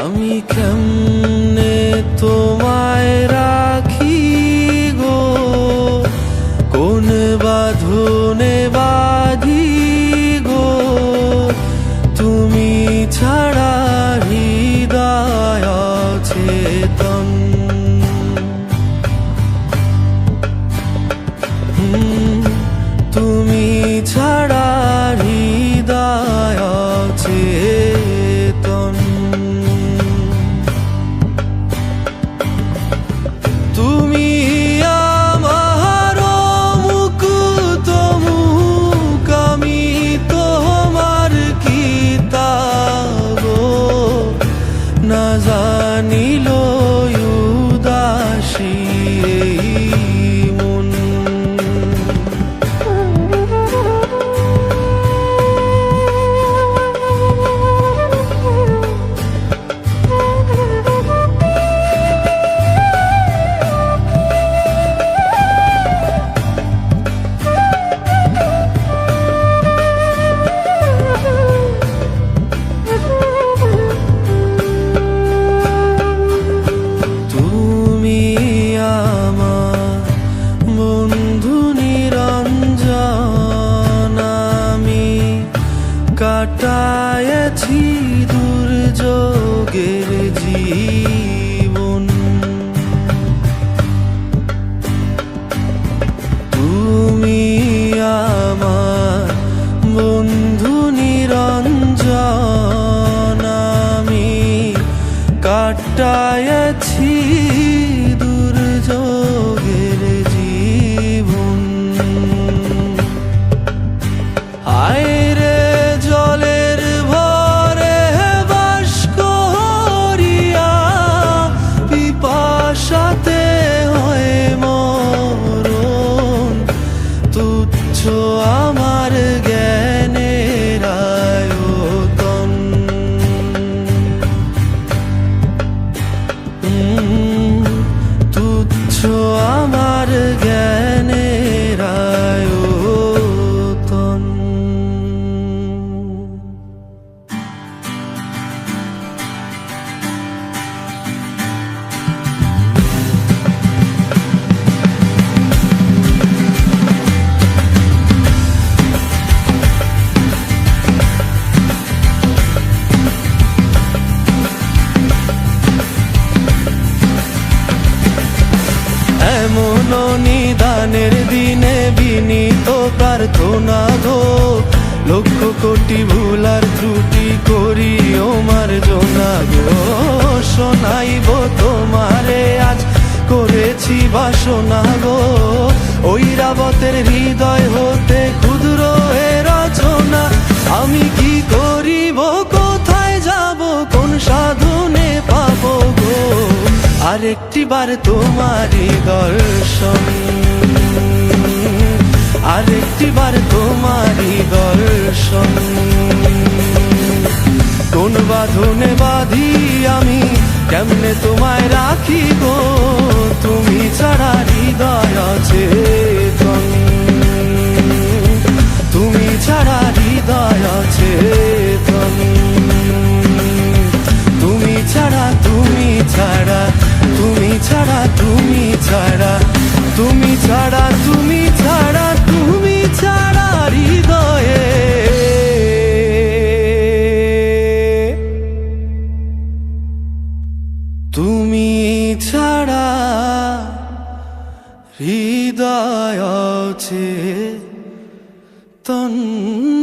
আমি কেমনে তোমায় রাখি গো? কোন বাঁধি তুমি এমন নিদানের দিনে বিনীত প্রার্থনা গো। লক্ষ কোটি ভুলার ত্রুটি করি ওমার জোনা গো। শোনাইব তোমারে, আজ করেছি বাসনা গো। ওই রাবতের হৃদয় হতে ক্ষুদ্র এ রচনা। আমি কি করিব, কোথায় যাব, কোন সাধনে পাবো গো? আরেকটি বার তোমারই দর্শন। আরেকটি বার তোমারই দর্শন। কোন বাঁধনে বাঁধি আমি, কেমনে তোমায় রাখি গো তুমি ছাড়া হৃদয় চেতন তুমি ছাড়া তুমি ছাড়া তুমি ছাড়া হৃদয়ে। তুমি ছাড়া হৃদয় তন্ন